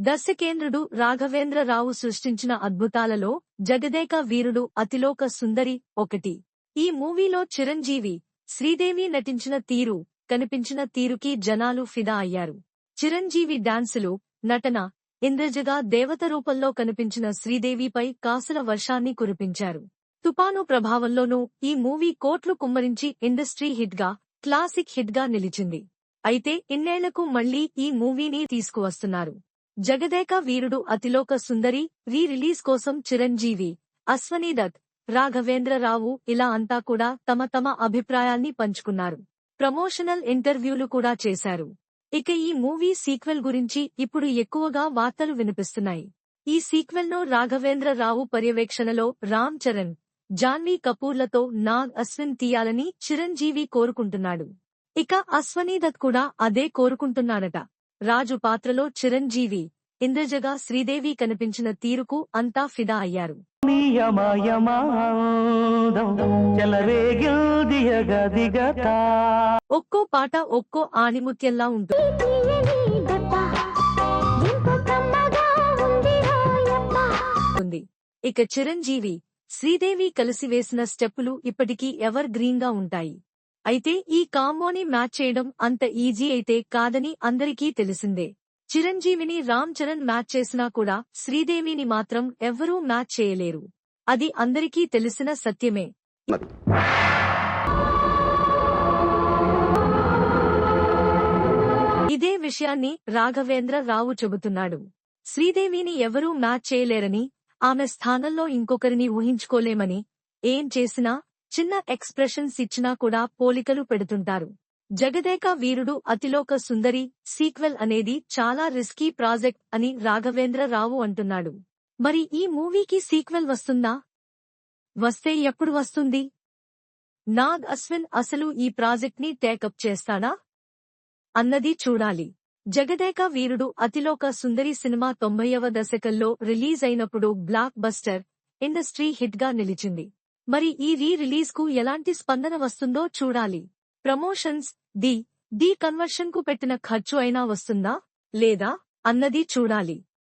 దర్శకేంద్రుడు రాఘవేంద్రరావు సృష్టించిన అద్భుతాలలో జగదేక వీరుడు అతిలోక సుందరి ఒకటి. ఈ మూవీలో చిరంజీవి శ్రీదేవి నటించిన తీరు కనిపించిన తీరుకి జనాలు ఫిదా అయ్యారు. చిరంజీవి డాన్సులు నటన ఇంద్రజగా దేవత రూపంలో కనిపించిన శ్రీదేవిపై కాసుల వర్షాన్ని కురిపించారు. తుపాను ప్రభావంలోనూ ఈ మూవీ కోట్లు కుమ్మరించి ఇండస్ట్రీ హిట్గా క్లాసిక్ హిట్గా నిలిచింది. అయితే ఇన్నేళ్ళకు మళ్ళీ ఈ మూవీని తీసుకువస్తున్నారు. జగదేక వీరుడు అతిలోక సుందరి రీ రిలీజ్ కోసం చిరంజీవి అశ్వనీ దత్ రాఘవేంద్రరావు ఇలా అంతా కూడా తమ తమ అభిప్రాయాల్ని పంచుకున్నారు. ప్రమోషనల్ ఇంటర్వ్యూలు కూడా చేశారు. ఇక ఈ మూవీ సీక్వెల్ గురించి ఇప్పుడు ఎక్కువగా వార్తలు వినిపిస్తున్నాయి. ఈ సీక్వెల్ రాఘవేంద్ర రాఘవేంద్రరావు పర్యవేక్షణలో రామ్ చరణ్ జాన్వీ కపూర్లతో నాగ్ అశ్విన్ తీయాలని చిరంజీవి కోరుకుంటున్నాడు. ఇక అశ్వనీదత్ కూడా అదే కోరుకుంటున్నాడట రాజు పాత్రలో చిరంజీవి ఇంద్రజగా శ్రీదేవి కనిపించిన తీరుకు అంతా ఫిదా అయ్యారు. ఒక్కో పాట ఒక్కో ఆణిముత్యంలా ఉంటుంది ఉంది. ఇక చిరంజీవి శ్రీదేవి కలిసి వేసిన స్టెప్పులు ఇప్పటికీ ఎవర్ గ్రీన్గా ఉంటాయి. అయితే ఈ కాంబోని మ్యాచ్ చేయడం అంత ఈజీ అయితే కాదని అందరికీ తెలిసిందే. చిరంజీవిని రామ్ చరణ్ మ్యాచ్ చేసినా కూడా శ్రీదేవిని మాత్రం ఎవ్వరూ మ్యాచ్ చేయలేరు. అది అందరికీ తెలిసిన సత్యమే. ఇదే విషయాన్ని రాఘవేంద్ర రావు చెబుతున్నాడు. శ్రీదేవిని ఎవరూ మ్యాచ్ చేయలేరని ఆమె స్థానంలో ఇంకొకరిని ఊహించుకోలేమని ఏం చేసినా చిన్న ఎక్స్ప్రెషన్స్ ఇచ్చినా కూడా పోలికలు పెడుతుంటారు. జగదేక వీరుడు అతిలోక సుందరి సీక్వెల్ అనేది చాలా రిస్కీ ప్రాజెక్ట్ అని రాఘవేంద్ర రావు అంటున్నాడు. మరి ఈ మూవీకి సీక్వెల్ వస్తుందా? వస్తే ఎప్పుడు వస్తుంది? నాగ్ అశ్విన్ అసలు ఈ ప్రాజెక్ట్ని టేకప్ చేస్తాడా? అన్నది చూడాలి. జగదేక వీరుడు అతిలోక సుందరి సినిమా తొంభైవ దశకంలో రిలీజ్ అయినప్పుడు బ్లాక్ బస్టర్ ఇండస్ట్రీ హిట్గా నిలిచింది. మరి ఈ రీ రిలీజ్కు ఎలాంటి స్పందన వస్తుందో చూడాలి. ప్రమోషన్స్ ది ది కన్వర్షన్కు పెట్టిన ఖర్చు అయినా వస్తుందా? లేదా? అన్నది చూడాలి.